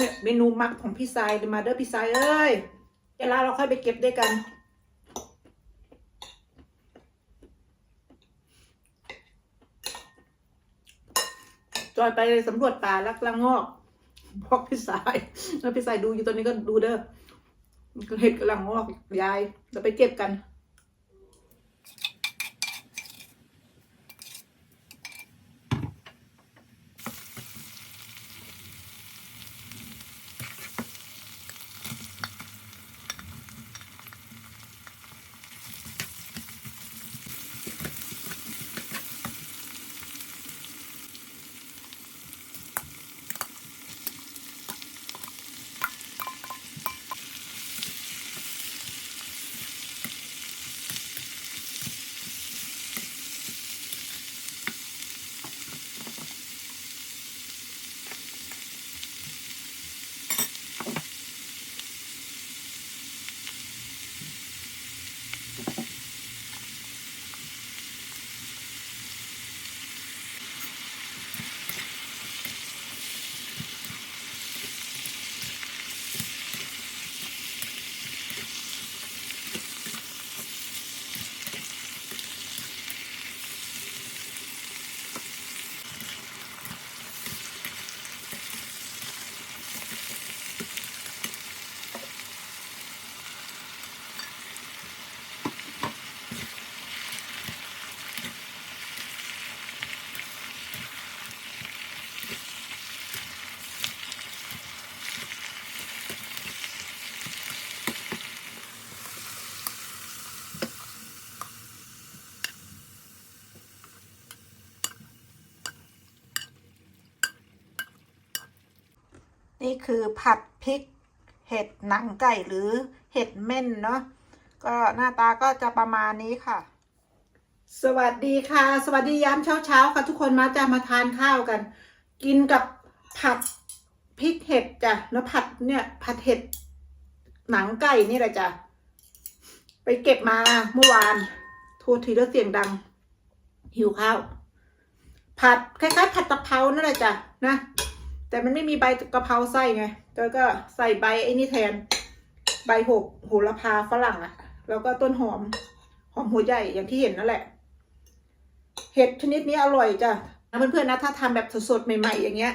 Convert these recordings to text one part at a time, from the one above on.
เนี่ยเมนูมักของพี่สายมาเด้อพี่สายเอ้ยเดี๋ยวเราค่อยไปเก็บด้วยกันจอยไปสำรวจป่าลักละงอกบอกพี่สาย แล้วพี่สายดูอยู่ตอนนี้ก็ดูเด้อเห็ดกำลังงอกยายจะไปเก็บกัน นี่คือผัดพริก เห็ดหนังไก่หรือเห็ดเม่นเนาะก็หน้าตาก็จะประมาณนี้ค่ะ สวัสดีค่ะ สวัสดียามเช้าเช้าๆค่ะทุกคนมาจะมาทานข้าวกัน กินกับผัดพริกเห็ดจ้ะแล้วผัดเนี่ยผัดเห็ดหนังไก่นี่แหละจ้ะไปเก็บมาเมื่อวานโทรทีแล้วเสียงดัง หิวข้าว ผัดคล้ายๆผัดตะเภานั่นแหละจ้ะนะ แต่มันไม่มีใบกะเพราไส้ไงแล้วก็ใส่ใบไอ้นี่แทน ใบหกโหระพาฝรั่งอะแล้วก็ต้นหอม หอมหัวใหญ่อย่างที่เห็นนั่นแหละ เห็ดชนิดนี้อร่อยจ้ะเพื่อนๆนะถ้าทำแบบสดๆใหม่ ๆ อย่างเงี้ย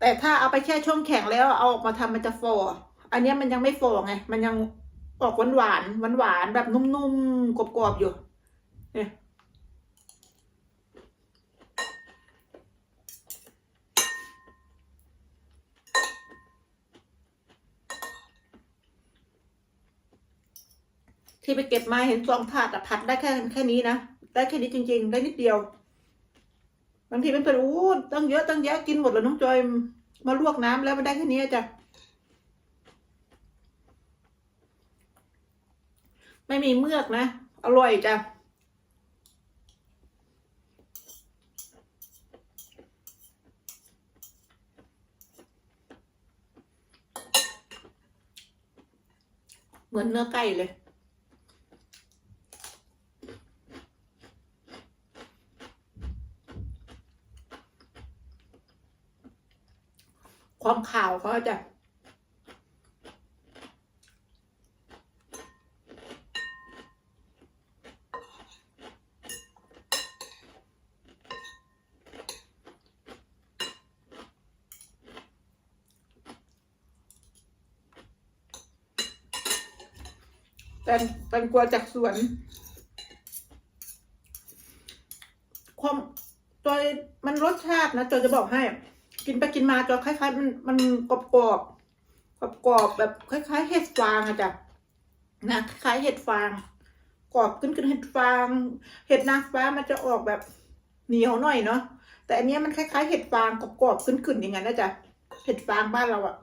แต่ถ้าเอาไปแช่ช่องแข็งแล้วเอาออกมาทำมันจะฟออันนี้มันยังไม่ฟอไง มันยังออกหวานๆหวานแบบนุ่มๆกรอบๆอยู่เนี่ย ที่ไปเก็บมาเห็นสองถาดอะผัดได้แค่แค่นี้นะได้แค่นี้จริง ๆ ได้นิดเดียวบางทีเป็นเพื่อนอู้ตั้งเยอะตั้งแยะกินหมดแล้วน้องจอยมาลวกน้ำแล้วมันได้แค่นี้จ้ะไม่มีเมือกนะ อร่อยจ้ะเหมือนเนื้อไก่เลย ความขาวเขาจะ แตงแตงกวาจากสวน ความจอยมันรสชาตินะจอยจะบอกให้ กินไปกินมาจอยคล้ายๆ มันมันกรอบกรอบกรอบกรอบแบบคล้ายๆ เห็ดฟางอะจ้ะนะคล้ายเห็ดฟาง กรอบขึ้นขึ้นเห็ดฟาง เห็ดนางฟ้ามันจะออกแบบเหนียวหน่อยเนาะแต่อันนี้มันคล้ายๆ เห็ดฟางกรอบๆขึ้นขึ้นอย่างนั้นนะจ๊ะเห็ดฟางบ้านเราอะ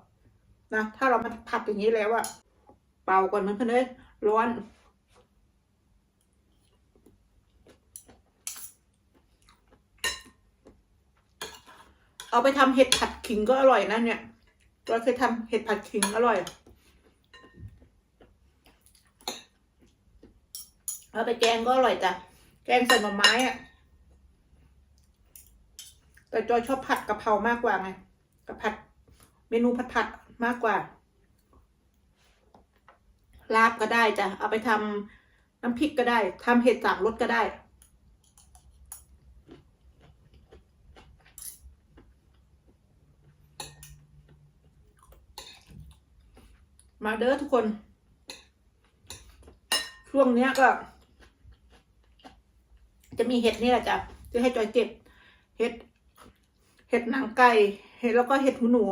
นะถ้าเรามาผัดอย่างนี้แล้วอะเป่าก่อนมันเพื่อนเอ้ยร้อน เอาไปทำเห็ดผัดขิงก็อร่อยนะเนี่ยเราเคยทำเห็ดผัดขิงอร่อย เอาไปแกงก็อร่อยจ้ะ แกงใส่หน่อไม้อะแต่จอยชอบผัดกะเพรามากกว่าไงกะผัดเมนูผัดผัดมากกว่า ลาบก็ได้จ้ะ เอาไปทำน้ำพริกก็ได้ทำเห็ดสามรสก็ได้ มาเด้อทุกคน ช่วงเนี้ยก็ จะมีเห็ดนี่แหละจ้ะจะให้จอยเก็บ เห็ด เห็ดหนังไก่ เห็ดแล้วก็เห็ดหูหนู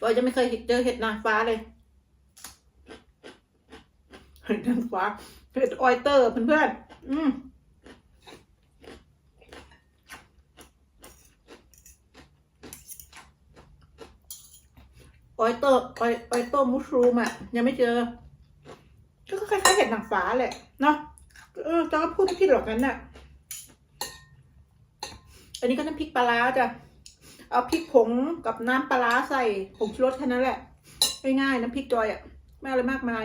จอยจะไม่เคยเจอเห็ดนางฟ้าเลย เห็ดนางฟ้า เห็ดออยเตอร์เพื่อนๆ อืม ออยเตอร์ออยออยเตอร์มุชรูมอะ ยังไม่เจอ ก็คล้ายๆเห็ดหนังฟ้าแหละเนาะเออจะก็พูดไม่ผิดหรอกนั้นน่ะ อันนี้ก็น้ำพริกปลาร้าจ้ะเอาพริกผงกับน้ำปลาร้าใส่ผงชูรสแค่นั้นแหละง่ายๆน้ำพริกจอยอะไม่อะไรมากมาย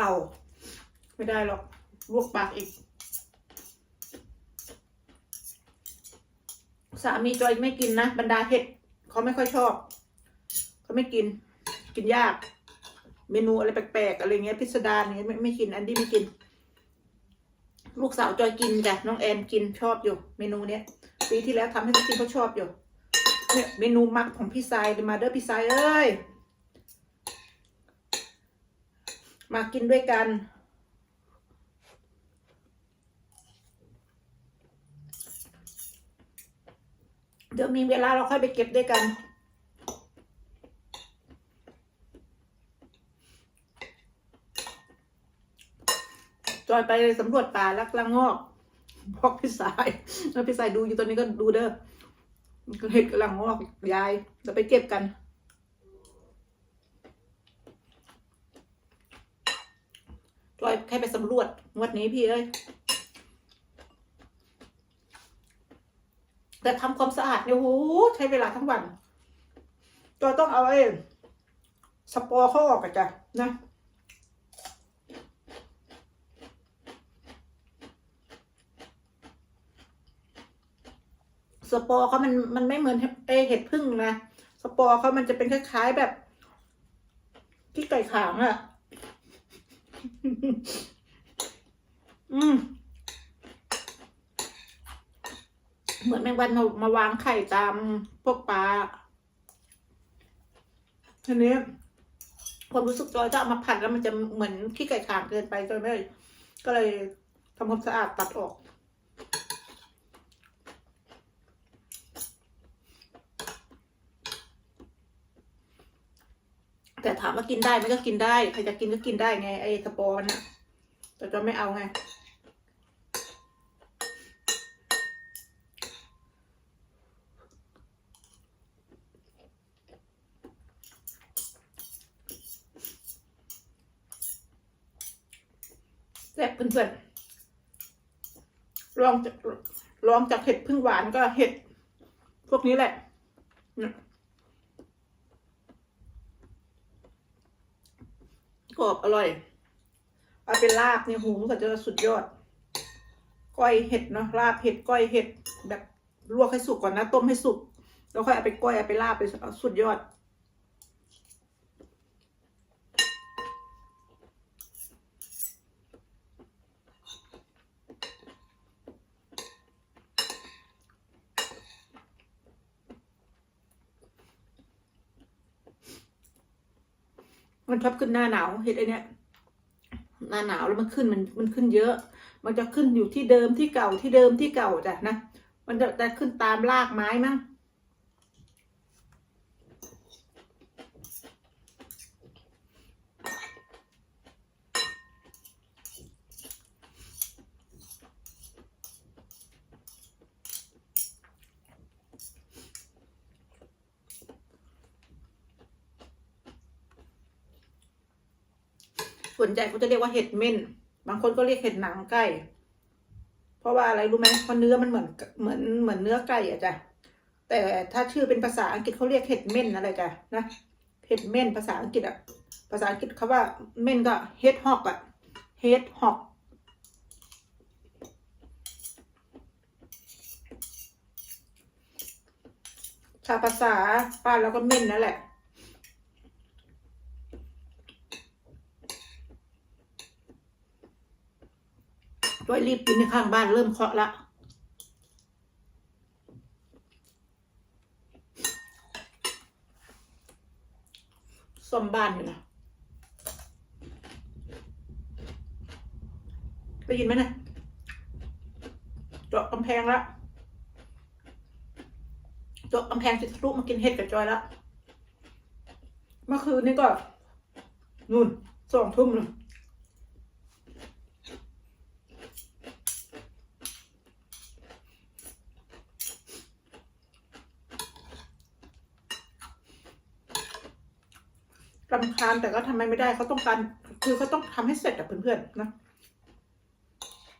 ป่า ไม่ได้หรอกลวกปากอีก สามีจอยไม่กินนะ บรรดาเห็ดเขาไม่ค่อยชอบเขาไม่กิน กินยาก เมนูอะไรแปลกๆอะไรเงี้ยพิสดารเงี้ยไม่ไม่กิน อันดี้ไม่กิน ลูกสาวจอยกินจ้ะน้องแอนกินชอบอยู่ เมนูเนี้ยปีที่แล้วทำให้เขากินเขาชอบอยู่เนี่ยเมนูมักของพี่ทรายมาเด้อพี่ทรายเอ้ย มากินด้วยกัน เดี๋ยวมีเวลาเราค่อยไปเก็บด้วยกันจอยไปสำรวจป่าลักละงอกบอกพี่สาย แล้วพี่สายดูอยู่ตอนนี้ก็ดูเด้อเห็ดกำลังงอกยายเราไปเก็บกัน จอยแค่ไปสำรวจงวดนี้พี่เอ้ย แต่ทำความสะอาดเนี่ยโหใช้เวลาทั้งวันจอยต้องเอาไอ้สปอร์เขาออกกันจ้ะนะสปอร์เขามันมันไม่เหมือนเอเห็ดพึ่งนะ สปอร์เขามันจะเป็นคล้ายๆแบบที่ไก่ขางอะ อืมเหมือนแมงวันมามาวางไข่ตามพวกปลาทีนี้ความรู้สึกจอยจะเอามาผัดแล้วมันจะเหมือนขี้ไก่ขางเกินไปจอยไม่ก็เลยทำความสะอาดตัดออก แต่ถามว่ากินได้ไหมก็กินได้ ใครจะกินก็กินได้ไง ไอ้สปอร์น่ะแต่จอยไม่เอาไง แซ่บเพื่อนๆลองจากลองจากเห็ดพึ่งหวานก็เห็ด พวกนี้แหละ เนี่ยกรอบอร่อย เอาเป็นลาบเนี่ยหูมันก็จะสุดยอด ก้อยเห็ดเนาะลาบเห็ดก้อยเห็ดแบบลวกให้สุกก่อนนะ ต้มให้สุก แล้วค่อยเอาไปก้อยเอาไปลาบไปสุดยอด มันชอบขึ้นหน้าหนาวเห็ดไอเนี้ยหน้าหนาวแล้วมันขึ้นมันมันขึ้นเยอะ มันจะขึ้นอยู่ที่เดิมที่เก่าที่เดิมที่เก่าจ้ะนะ มันจะจะขึ้นตามรากไม้มั้ง ส่วนใหญ่เขาจะเรียกว่าเห็ดเม่น บางคนก็เรียกเห็ดหนังไก่ เพราะว่าอะไรรู้ไหมเพราะเนื้อมันเหมือนเหมือนเหมือนเนื้อไก่อะจ้ะ แต่ถ้าชื่อเป็นภาษาอังกฤษเขาเรียกเห็ดเม่นอะไรจ้ะนะ เห็ดเม่นภาษาอังกฤษอะภาษาอังกฤษเขาว่าเม่นก็เฮดฮอกอะเฮดฮอกถ้าภาษาป้าเราก็เม่นนั่นแหละ จ้อยรีบกินในข้างบ้านเริ่มเคาะละซ่อมบ้านอยู่นะได้ยินไหมนะเจาะกำแพงละเจาะกำแพงสิทะลุมากินเห็ดกับจอยละเมื่อคืนนี้ก็นู่นสองทุ่มเลย รำคาญแต่ก็ทำไมไม่ได้เขาต้องการคือเขาต้องทำให้เสร็จอะเพื่อนๆนะ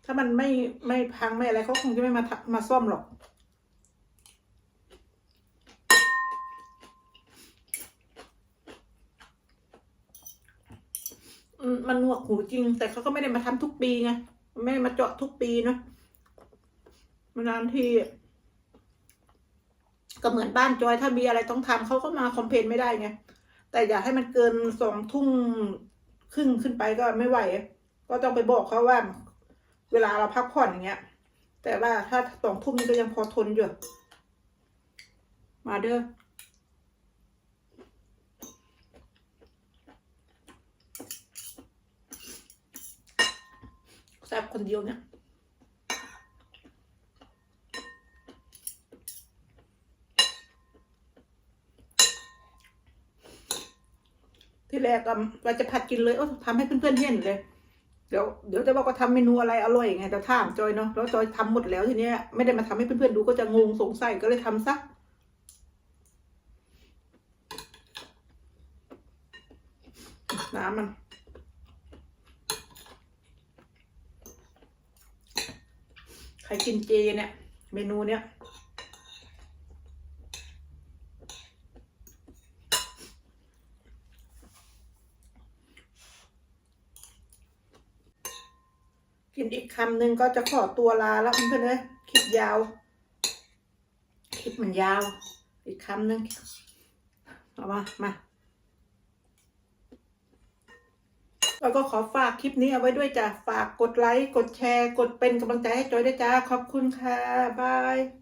ถ้ามันไม่ไม่พังไม่อะไรเขาคงจะไม่มามาซ่อมหรอกมันหนวกหูจริง แต่เขาก็ไม่ได้มาทำทุกปีไงไม่ได้มาเจาะทุกปีเนาะนานทีก็เหมือนบ้านจอยถ้ามีอะไรต้องทำเขาก็มาคอมเพลนไม่ได้ไง แต่อย่าให้มันเกินสองทุ่มครึ่งขึ้นไปก็ไม่ไหว ก็ต้องไปบอกเขาว่า เวลาเราพักผ่อนอย่างเงี้ย แต่ว่าถ้าสองทุ่มนี่ก็ยังพอทนอยู่ มาเด้อแซ่บคนเดียวเนี่ย รกก็ว่าจะผัดกินเลยโอ้ทำให้เพื่อนๆเห็นเลย เดี๋ยวเดี๋ยวจะบอกว่าทำเมนูอะไรอร่อยไงแต่ถามจอยเนาะแล้วจอยทำหมดแล้วทีเนี้ยไม่ได้มาทำให้เพื่อนๆดูก็จะงงสงสัยก็เลยทำซะน้ำมันใครกินเจเนี่ย เมนูเนี้ย กินอีกคำหนึ่งก็จะขอตัวลาแล้วเพื่อนเลยคลิปยาว คลิปมันยาว อีกคำหนึ่งเอามามาแล้วก็ขอฝากคลิปนี้เอาไว้ด้วยจ้ะ ฝากกดไลค์ กดแชร์ กดเป็นกำลังใจให้จอยด้วยจ้า ขอบคุณค่ะ บาย